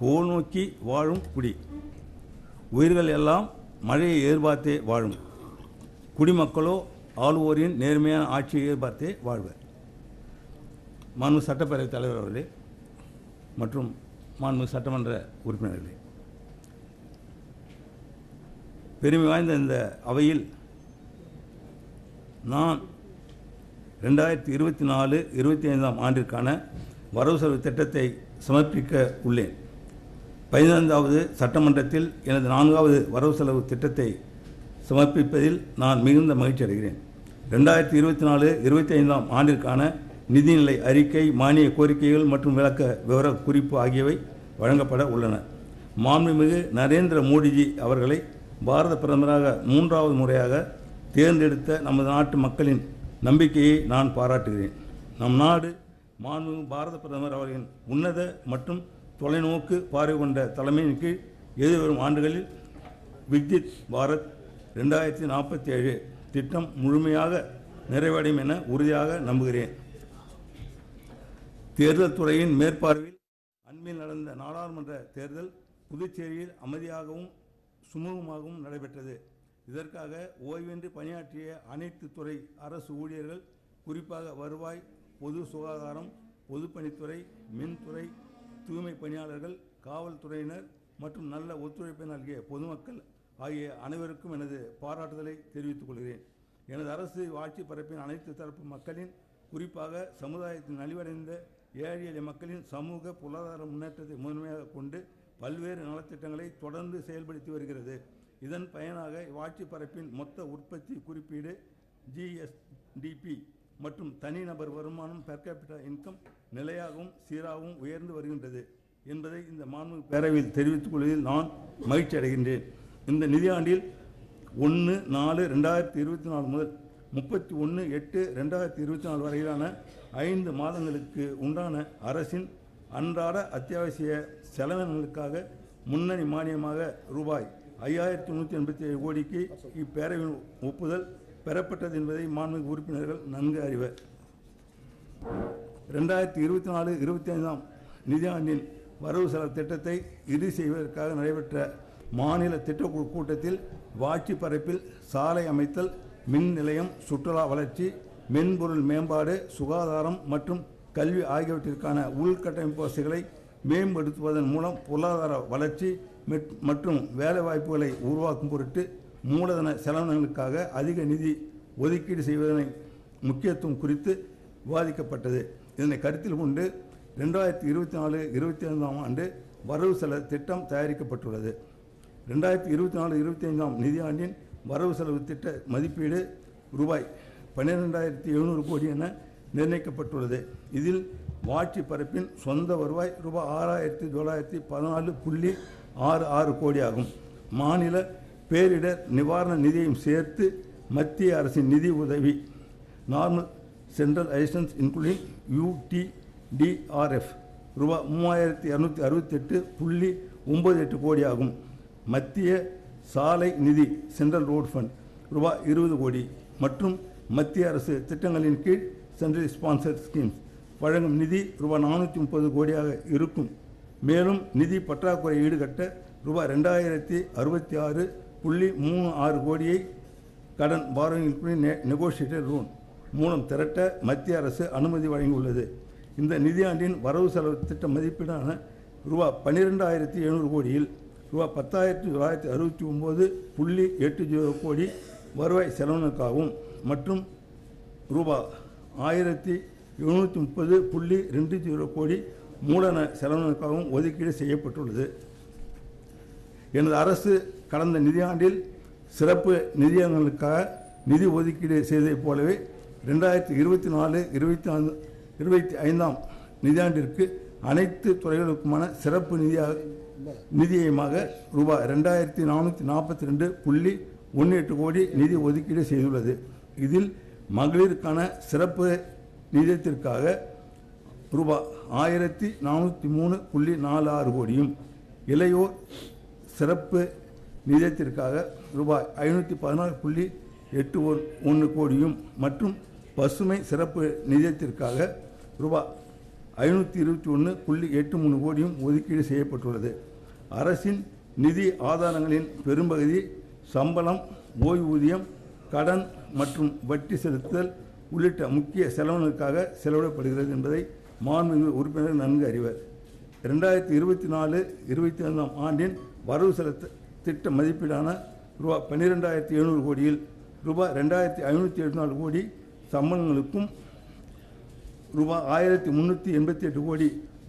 நோக்கி வாழும் குடி. உயிர்கள் எல்லாம் மழையை எதிர்பார்த்தே வாழும். குடிமக்களோ ஆளுவோரின் நேர்மையான ஆட்சியை எதிர்பார்த்தே வாழ்வர் மாண்பு சட்டப்பேரவைத் தலைவர் அவர்களே மற்றும் மாண்பு சட்டமன்ற உறுப்பினர்களே. பெருமை வாய்ந்த இந்த அவையில் நான் ரெண்டாயிரத்தி இருபத்தி நாலு இருபத்தி ஐந்தாம் ஆண்டிற்கான வரவு செலவு திட்டத்தை சமர்ப்பிக்க உள்ளேன். பதினைந்தாவது சட்டமன்றத்தில் எனது நான்காவது வரவு செலவு திட்டத்தை சமர்ப்பிப்பதில் நான் மிகுந்த மகிழ்ச்சி அடைகிறேன். ரெண்டாயிரத்தி இருபத்தி நாலு இருபத்தி ஐந்தாம் ஆண்டிற்கான நிதிநிலை அறிக்கை மானிய கோரிக்கைகள் மற்றும் விளக்க விவர குறிப்பு ஆகியவை வழங்கப்பட உள்ளன. மாண்புமிகு நரேந்திர மோடிஜி அவர்களை பாரத பிரதமராக மூன்றாவது முறையாக தேர்ந்தெடுத்த நமது நாட்டு மக்களின் நம்பிக்கையை நான் பாராட்டுகிறேன். நம் நாடு மாண்புமிகு பாரத பிரதமர் அவர்களின் உன்னத மற்றும் தொலைநோக்கு பார்வை கொண்ட தலைமையின் கீழ் எதிர்வரும் ஆண்டுகளில் வித்யுத் பாரத் ரெண்டாயிரத்தி நாற்பத்தி ஏழு திட்டம் முழுமையாக நிறைவடையும் என உறுதியாக நம்புகிறேன். தேர்தல் துறையின் மேற்பார்வையில் அண்மையில் நடந்த நாடாளுமன்ற தேர்தல் புதுச்சேரியில் அமைதியாகவும் சுமூகமாகவும் நடைபெற்றது. இதற்காக ஓய்வின்றி பணியாற்றிய அனைத்து துறை அரசு ஊழியர்கள் குறிப்பாக வருவாய் பொது சுகாதாரம் பொதுப்பணித்துறை மின்துறை தூய்மை பணியாளர்கள் காவல்துறையினர் மற்றும் நல்ல ஒத்துழைப்பை நல்கிய பொதுமக்கள் ஆகிய அனைவருக்கும் எனது பாராட்டுதலை தெரிவித்துக் கொள்கிறேன். எனது அரசு ஆட்சி பரப்பின் அனைத்து தரப்பு மக்களின் குறிப்பாக சமுதாயத்தின் நலிவடைந்த ஏழை எளிய மக்களின் சமூக பொருளாதார முன்னேற்றத்தை முதன்மையாக கொண்டு பல்வேறு நலத்திட்டங்களை தொடர்ந்து செயல்படுத்தி வருகிறது. இதன் பயனாக இவ்வாட்சி பரப்பின் மொத்த உற்பத்தி குறிப்பீடு ஜிஎஸ்டிபி மற்றும் தனிநபர் வருமானம் பெர் கேபிட்டா இன்கம் நிலையாகவும் சீராகவும் உயர்ந்து வருகின்றது என்பதை இந்த மாண்பு பேரவையில் தெரிவித்துக் கொள்வதில் நான் மகிழ்ச்சி அடைகின்றேன். இந்த நிதியாண்டில் ஒன்று நாலு ரெண்டாயிரத்தி இருபத்தி நாலு முதல் முப்பத்தி ஒன்று எட்டு ரெண்டாயிரத்தி இருபத்தி நாலு வரையிலான ஐந்து மாதங்களுக்கு உண்டான அரசின் அன்றாட அத்தியாவசிய செலவினங்களுக்காக முன்னணி மானியமாக ரூபாய் ஐயாயிரத்தி நூற்றி எண்பத்தி ஏழு கோடிக்கு இப்பேரவையின் ஒப்புதல் பெறப்பட்டது என்பதை மாண்புமிகு உறுப்பினர்கள் நன்கு அறிவர். ரெண்டாயிரத்தி இருபத்தி நாலு இருபத்தி ஐந்தாம் நிதியாண்டின் வரவு செலவு திட்டத்தை இறுதி செய்வதற்காக நடைபெற்ற மாநில திட்டக்குழு கூட்டத்தில் வாட்சி பரப்பில் சாலை அமைத்தல் மின் நிலையம் சுற்றுலா வளர்ச்சி மென்பொருள் மேம்பாடு சுகாதாரம் மற்றும் கல்வி ஆகியவற்றிற்கான உள்கட்டமைப்பு வசதிகளை மேம்படுத்துவதன் மூலம் பொருளாதார வளர்ச்சி மெட்- மற்றும் வேலைவாய்ப்புகளை உருவாக்கும் பொருட்டு மூலதன செலவினங்களுக்காக அதிக நிதி ஒதுக்கீடு செய்வதனை முக்கியத்துவம் குறித்து விவாதிக்கப்பட்டது. இதனை கருத்தில் கொண்டு ரெண்டாயிரத்தி இருபத்தி நாலு இருபத்தி ஐந்தாம் ஆண்டு வரவு செலவு திட்டம் தயாரிக்கப்பட்டுள்ளது. ரெண்டாயிரத்தி இருபத்தி நாலு இருபத்தி ஐந்தாம் நிதியாண்டின் வரவு செலவு திட்ட மதிப்பீடு ரூபாய் பன்னிரெண்டாயிரத்தி எழுநூறு கோடி என நிர்ணயிக்கப்பட்டுள்ளது. இதில் வாட்சி பரப்பின் சொந்த வருவாய் ரூபாய் ஆறாயிரத்தி தொள்ளாயிரத்தி பதினாலு புள்ளி ஆறு ஆறு கோடி ஆகும். மாநில பேரிடர் நிவாரண நிதியையும் சேர்த்து மத்திய அரசின் நிதி உதவி. Normal central assistance including UTDRF ரூபா மூவாயிரத்தி இரநூத்தி அறுபத்தெட்டு புள்ளி ஒம்பது எட்டு கோடி ஆகும் மத்திய சாலை நிதி சென்ட்ரல் ரோட் ஃபண்ட் ரூபாய் இருபது கோடி. மற்றும் மத்திய அரசு திட்டங்களின் கீழ் சென்ட்ரல் ஸ்பான்சர் ஸ்கீம்ஸ் வழங்கும் நிதி ரூபாய் நானூற்றி முப்பது கோடியாக இருக்கும். மேலும் நிதி பற்றாக்குறை ஈடுகட்ட ரூபாய் ரெண்டாயிரத்தி அறுபத்தி ஆறு புள்ளி மூணு ஆறு கோடியை கடன் பாரோயிங் நெகோசியேட்டட் லோன் மூலம் திரட்ட மத்திய அரசு அனுமதி வழங்கியுள்ளது. இந்த நிதியாண்டின் வரவு செலவு திட்ட மதிப்பீடான ரூபா பன்னிரெண்டாயிரத்தி எழுநூறு கோடியில் ரூபா பத்தாயிரத்தி தொள்ளாயிரத்தி அறுபத்தி ஒம்பது புள்ளி எட்டு ஜீரோ கோடி வருவாய் செலவினருக்காகவும் மற்றும் ரூபா ஆயிரத்தி எழுநூற்றி முப்பது புள்ளி ரெண்டு ஜீரோ கோடி மூலன செலவினருக்காகவும் ஒதுக்கீடு செய்யப்பட்டுள்ளது. எனது அரசு கடந்த நிதியாண்டில் சிறப்பு நிதியங்களுக்காக நிதி ஒதுக்கீடு செய்ததைப் போலவே ரெண்டாயிரத்தி இருபத்தி நாலு இருபத்தி நான்கு இருபத்தி ஐந்தாம் நிதியாண்டிற்கு அனைத்து துறைகளுக்குமான சிறப்பு நிதியாக நிதியமாக ரூபாய் ரெண்டாயிரத்தி நானூற்றி நாற்பத்தி ரெண்டு புள்ளி ஒன்று எட்டு கோடி நிதி ஒதுக்கீடு செய்துள்ளது. இதில் மகளிருக்கான சிறப்பு நிதியத்திற்காக ரூபாய் ஆயிரத்தி நானூற்றி மூணு புள்ளி நாலு ஆறு கோடியும் இளையோர் சிறப்பு நிதியத்திற்காக ரூபாய் ஐநூற்றி பதினாறு புள்ளி எட்டு ஒன்று கோடியும் மற்றும் பசுமை சிறப்பு நிதியத்திற்காக ரூபாய் ஐநூற்றி இருபத்தி ஒன்று புள்ளி எட்டு மூணு கோடியும் ஒதுக்கீடு செய்யப்பட்டுள்ளது. அரசின் நிதி ஆதாரங்களின் பெரும்பகுதி சம்பளம் ஓய்வூதியம் கடன் மற்றும் வட்டி செலுத்துதல் உள்ளிட்ட முக்கிய செலவினருக்காக செலவிடப்படுகிறது என்பதை மாண்புமிகு உறுப்பினர் நன்கு அறிவர். இரண்டாயிரத்தி இருபத்தி நாலு இருபத்தி ஐந்தாம் ஆண்டின் வரவு செலுத்த திட்ட மதிப்பீடான ரூபா பன்னிரெண்டாயிரத்தி எழுநூறு கோடியில் ரூபாய் ரெண்டாயிரத்தி ஐநூற்றி எழுபத்தி நாலு கோடி சம்பளங்களுக்கும் ரூபாய் ஆயிரத்தி முந்நூற்றி எண்பத்தி எட்டு கோடி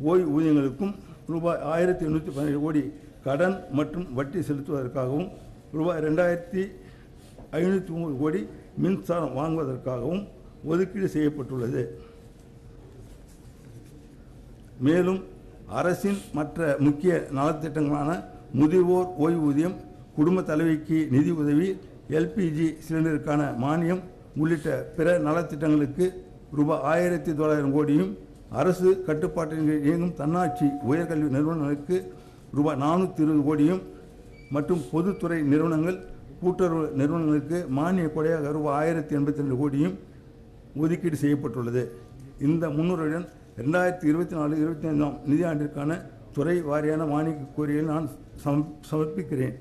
ஓய்வூதியங்களுக்கும் ரூபாய் ஆயிரத்தி எண்ணூற்றி பதினேழு கோடி கடன் மற்றும் வட்டி செலுத்துவதற்காகவும் ரூபாய் ரெண்டாயிரத்தி ஐநூற்றி மூணு கோடி மின்சாரம் வாங்குவதற்காகவும் ஒதுக்கீடு செய்யப்பட்டுள்ளது. மேலும் அரசின் மற்ற முக்கிய நலத்திட்டங்களான முதியோர் ஓய்வூதியம் குடும்ப தலைவிக்கு நிதி உதவி எல்பிஜி சிலிண்டருக்கான மானியம் உள்ளிட்ட பிற நலத்திட்டங்களுக்கு ரூபாய் ஆயிரத்தி தொள்ளாயிரம் கோடியும் அரசு கட்டுப்பாட்டின் கீழ் இயங்கும் தன்னாட்சி உயர்கல்வி நிறுவனங்களுக்கு ரூபாய் நானூற்றி இருபது கோடியும் மற்றும் பொதுத்துறை நிறுவனங்கள் கூட்டுறவு நிறுவனங்களுக்கு மானிய கொடையாக ரூபாய் ஆயிரத்தி எண்பத்தி ரெண்டு கோடியும் ஒதுக்கீடு செய்யப்பட்டுள்ளது. இந்த முன்னுரையுடன் ரெண்டாயிரத்தி இருபத்தி நாலு இருபத்தி ஐந்தாம் நிதியாண்டிற்கான துறை வாரியான மானிய கோரியை நான் சம் சமர்ப்பிக்கிறேன்.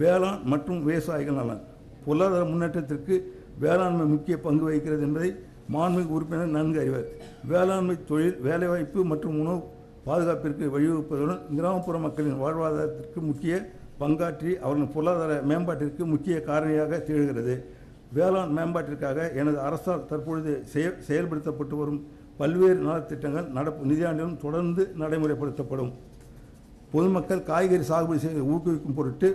வேளாண் மற்றும் விவசாயிகள் நலன். பொருளாதார முன்னேற்றத்திற்கு வேளாண்மை முக்கிய பங்கு வகிக்கிறது என்பதை மாண்புமிகு உறுப்பினர் நன்கு அறிவர். வேளாண்மை தொழில் வேலைவாய்ப்பு மற்றும் உணவு பாதுகாப்பிற்கு வழிவகுப்பதுடன் கிராமப்புற மக்களின் வாழ்வாதாரத்திற்கு முக்கிய பங்காற்றி அவர்களின் பொருளாதார மேம்பாட்டிற்கு முக்கிய காரணியாக திகழ்கிறது. வேளாண் மேம்பாட்டிற்காக எனது அரசால் தற்பொழுது செயல்படுத்தப்பட்டு வரும் பல்வேறு நலத்திட்டங்கள் நடப்பு நிதியாண்டிலும் தொடர்ந்து நடைமுறைப்படுத்தப்படும். பொதுமக்கள் காய்கறி சாகுபடி செய்ய ஊக்குவிக்கும் பொருட்டு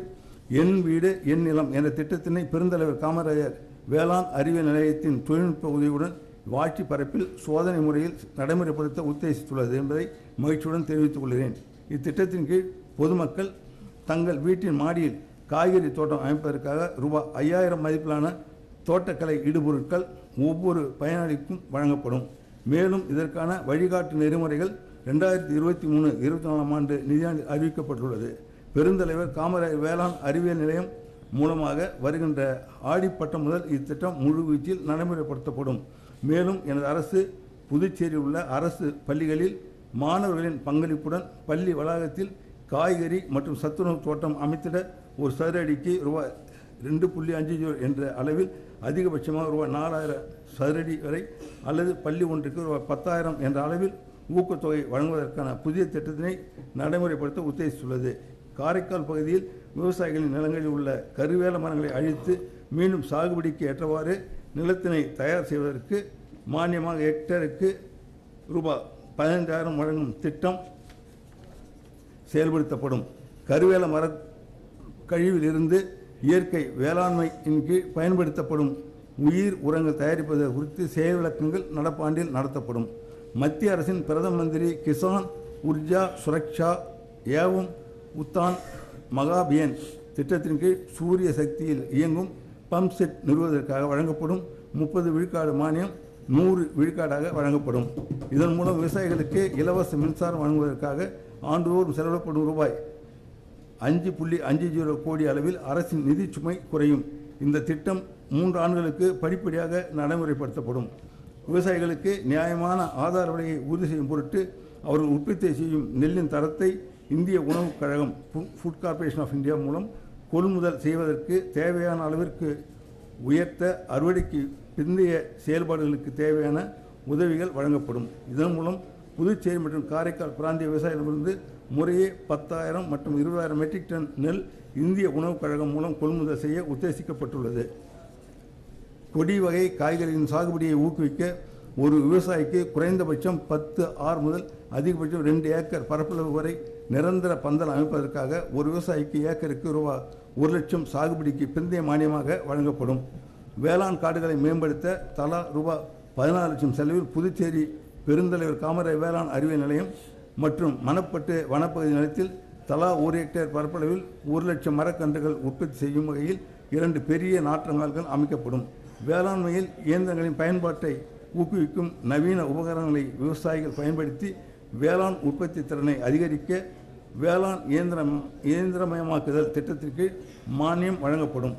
என் வீடு என் நிலம் என்ற திட்டத்தினை பெருந்தலைவர் காமராஜர் வேளாண் அறிவியல் நிலையத்தின் தொழில்நுட்ப உதவியுடன் வாட்சி பரப்பில் சோதனை முறையில் நடைமுறைப்படுத்த உத்தேசித்துள்ளது என்பதை மகிழ்ச்சியுடன் தெரிவித்துக் கொள்கிறேன். இத்திட்டத்தின் கீழ் பொதுமக்கள் தங்கள் வீட்டின் மாடியில் காய்கறி தோட்டம் அமைப்பதற்காக ரூபாய் ஐயாயிரம் மதிப்பிலான தோட்டக்கலை இடுபொருட்கள் ஒவ்வொரு பயனாளிக்கும் வழங்கப்படும். மேலும் இதற்கான வழிகாட்டு நெறிமுறைகள் ரெண்டாயிரத்தி இருபத்தி மூணு இருபத்தி நாலாம் ஆண்டு நிதியாண்டு அறிவிக்கப்பட்டுள்ளது. பெருந்தலைவர் காமராஜர் வேளாண் அறிவியல் நிலையம் மூலமாக வருகின்ற ஆடிப்பட்டம் முதல் இத்திட்டம் முழுவீச்சில் நடைமுறைப்படுத்தப்படும். மேலும் எனது அரசு புதுச்சேரியில் உள்ள அரசு பள்ளிகளில் மாணவர்களின் பங்களிப்புடன் பள்ளி வளாகத்தில் காய்கறி மற்றும் சத்துணவு தோட்டம் அமைத்திட ஒரு சதுர அடிக்கு ரூபாய் ரெண்டு புள்ளி அஞ்சு என்ற அளவில் அதிகபட்சமாக ரூபாய் நாலாயிரம் சதுரடி வரை அல்லது பள்ளி ஒன்றுக்கு ரூபாய் பத்தாயிரம் என்ற அளவில் ஊக்கத்தொகை வழங்குவதற்கான புதிய திட்டத்தினை நடைமுறைப்படுத்த உத்தேசித்துள்ளது. காரைக்கால் பகுதியில் விவசாயிகளின் நிலங்களில் உள்ள கருவேல மரங்களை அழித்து மீண்டும் சாகுபடிக்கு ஏற்றவாறு நிலத்தினை தயார் செய்வதற்கு மானியமாக ஹெக்டருக்கு ரூபாய் பதினைந்தாயிரம் வழங்கும் திட்டம் செயல்படுத்தப்படும். கருவேல மர கழிவிலிருந்து இயற்கை வேளாண்மையின் கீழ் பயன்படுத்தப்படும் உயிர் உரங்கள் தயாரிப்பது குறித்து செயல் விளக்கங்கள் நடப்பாண்டில் நடத்தப்படும். மத்திய அரசின் பிரதம மந்திரி கிசான் உர்ஜா சுரக்ஷா ஏவம் உத்தான் மகாபியன் திட்டத்தின் கீழ் சூரிய சக்தியில் இயங்கும் பம்ப் செட் நிறுவுவதற்காக வழங்கப்படும் முப்பது விழுக்காடு மானியம் நூறு விழுக்காடாக வழங்கப்படும். இதன் மூலம் விவசாயிகளுக்கு இலவச மின்சாரம் வழங்குவதற்காக ஆண்டுதோறும் செலவிடப்படும் ரூபாய் அஞ்சு புள்ளி அஞ்சு ஜீரோ கோடி அளவில் அரசின் நிதி சுமை குறையும். இந்த திட்டம் மூன்று ஆண்டுகளுக்கு படிப்படியாக நடைமுறைப்படுத்தப்படும். விவசாயிகளுக்கு நியாயமான ஆதார விலையை உறுதி செய்யும் பொருட்டு அவர்கள் உற்பத்தி செய்யும் நெல்லின் தரத்தை இந்திய உணவுக் கழகம் Food Food Corporation of India மூலம் கொள்முதல் செய்வதற்கு தேவையான அளவிற்கு உயர்த்த அறுவடைக்கு பிந்தைய செயல்பாடுகளுக்கு தேவையான உதவிகள் வழங்கப்படும். இதன் மூலம் புதுச்சேரி மற்றும் காரைக்கால் பிராந்திய விவசாயிகளிடமிருந்து முறையே பத்தாயிரம் மற்றும் இருபதாயிரம் மெட்ரிக் டன் நெல் இந்திய உணவுக் கழகம் மூலம் கொள்முதல் செய்ய உத்தேசிக்கப்பட்டுள்ளது. கொடி வகை காய்கறிகளின் சாகுபடியை ஊக்குவிக்க ஒரு விவசாயிக்கு குறைந்தபட்சம் பத்து ஆறு முதல் அதிகபட்சம் ரெண்டு ஏக்கர் பரப்பளவு வரை நிரந்தர பந்தல் அமைப்பதற்காக ஒரு விவசாயிக்கு ஏக்கருக்கு ரூபாய் ஒரு லட்சம் சாகுபடிக்கு பிந்தைய மானியமாக வழங்கப்படும். வேளாண் காடுகளை மேம்படுத்த தலா ரூபாய் பதினாறு லட்சம் செலவில் புதுச்சேரி பெருந்தலைவர் காமராஜ் வேளாண் அறிவியல் நிலையம் மற்றும் மணப்பட்டு வனப்பகுதி நிலத்தில் தலா ஒரு ஹெக்டேர் பரப்பளவில் ஒரு லட்சம் மரக்கன்றுகள் உற்பத்தி செய்யும் வகையில் இரண்டு பெரிய நாற்றங்கால்கள் அமைக்கப்படும். வேளாண்மையில் இயந்திரங்களின் பயன்பாட்டை ஊக்குவிக்கும் நவீன உபகரணங்களை விவசாயிகள் பயன்படுத்தி வேளாண் உற்பத்தி திறனை அதிகரிக்க வேளாண் இயந்திரம் இயந்திரமயமாக்குதல் திட்டத்திற்கு மானியம் வழங்கப்படும்.